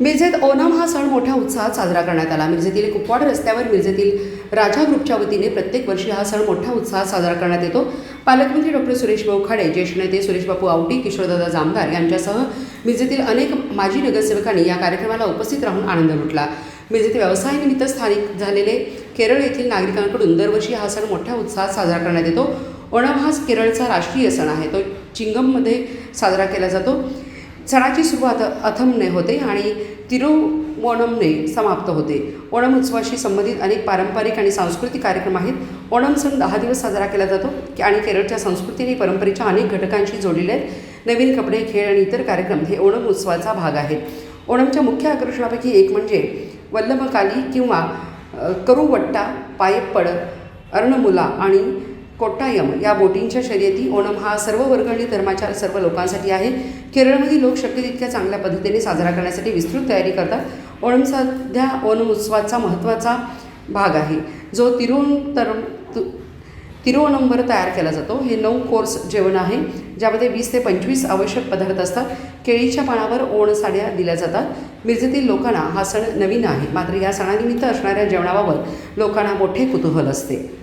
मिरजेत ओणम हा सण मोठ्या उत्साहात साजरा करण्यात आला. मिरजेतील कुपवाड रस्त्यावर मिरजेतील राजा ग्रुपच्या वतीने प्रत्येक वर्षी हा सण मोठ्या उत्साहात साजरा करण्यात येतो. पालकमंत्री डॉक्टर सुरेश भाऊ खाडे ज्येष्ठ नेते सुरेशबापू आवटी किशोरदादा जामदार यांच्यासह मिरजेतील अनेक माजी नगरसेवकांनी या कार्यक्रमाला उपस्थित राहून आनंद लुटला. मिरजेत व्यवसायानिमित्त स्थानिक झालेले केरळ येथील नागरिकांकडून दरवर्षी हा सण मोठ्या उत्साहात साजरा करण्यात येतो. ओणम हा केरळचा राष्ट्रीय सण आहे. तो चिंगममध्ये साजरा केला जातो. सणाची सुरुवात अथमने होते आणि तिरुवोणमने समाप्त होते. ओणम उत्सवाशी संबंधित अनेक पारंपरिक आणि सांस्कृतिक कार्यक्रम आहेत. ओणम सण दहा दिवस साजरा केला जातो आणि केरळच्या संस्कृती आणि परंपरेच्या अनेक घटकांशी जोडलेले आहेत. नवीन कपडे खेळ आणि इतर कार्यक्रम हे ओणम उत्सवाचा भाग आहेत. ओणमच्या मुख्य आकर्षणापैकी एक म्हणजे वल्लभकाली किंवा करुवट्टा पायप्पड अर्णमुला आणि कोट्टायम या बोटींच्या शर्यती ओणम हा सर्व वर्ग आणि धर्माच्या सर्व लोकांसाठी आहे. केरळमधील लोक शक्य तितक्या चांगल्या पद्धतीने साजरा करण्यासाठी विस्तृत तयारी करतात. ओणम सध्या ओणम उत्सवाचा महत्त्वाचा भाग आहे. जो तिरुवनंतर तु- तिरुवनंबर तयार केला जातो. हे नऊ कोर्स जेवण आहे ज्यामध्ये वीस ते पंचवीस आवश्यक पदार्थ असतात. केळीच्या पानावर ओण साड्या दिल्या जातात. मिरजेतील लोकांना हा सण नवीन आहे. मात्र या सणानिमित्त असणाऱ्या जेवणाबाबत लोकांना मोठे कुतूहल असते.